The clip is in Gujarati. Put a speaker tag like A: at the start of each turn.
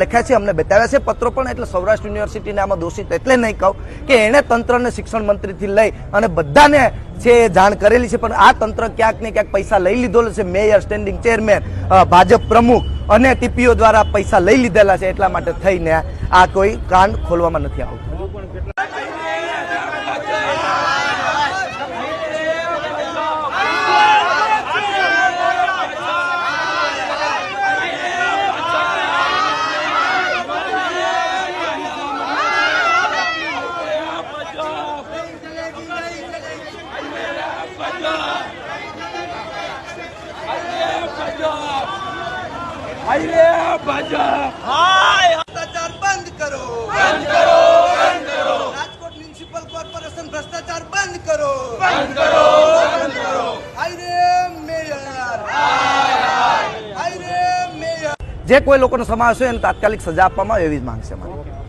A: લખ્યા છે, અમને બતાવ્યા છે. પત્રો પણ એટલે સૌરાષ્ટ્ર યુનિવર્સિટીને આમાં દોષિત એટલે નહીં કહું કે એણે તંત્રને શિક્ષણ મંત્રીથી લઈ અને બધાને છે જાણ કરેલી છે, પણ આ તંત્ર ક્યાંક ને ક્યાંક પૈસા લઈ લીધેલો છે. મેયર સ્ટેન્ડિંગ ચેરમેન ભાજપ પ્રમુખ અને ટીપીઓ દ્વારા પૈસા લઈ લીધેલા છે, એટલા માટે થઈને આ કોઈ કાંડ ખોલવામાં નથી આવતું.
B: ભ્રષ્ટાચાર બંધ કરો. બંધ કરો બંધ કરો. રાજકોટ મ્યુનિસિપલ કોર્પોરેશન ભ્રષ્ટાચાર બંધ કરો. બંધ કરો બંધ કરો. હાય મેયર. હાય રે મેયર.
A: જે કોઈ લોકોનો સમાવેશ હોય એને તાત્કાલિક સજા આપવામાં આવે એવી જ માંગ છે મારી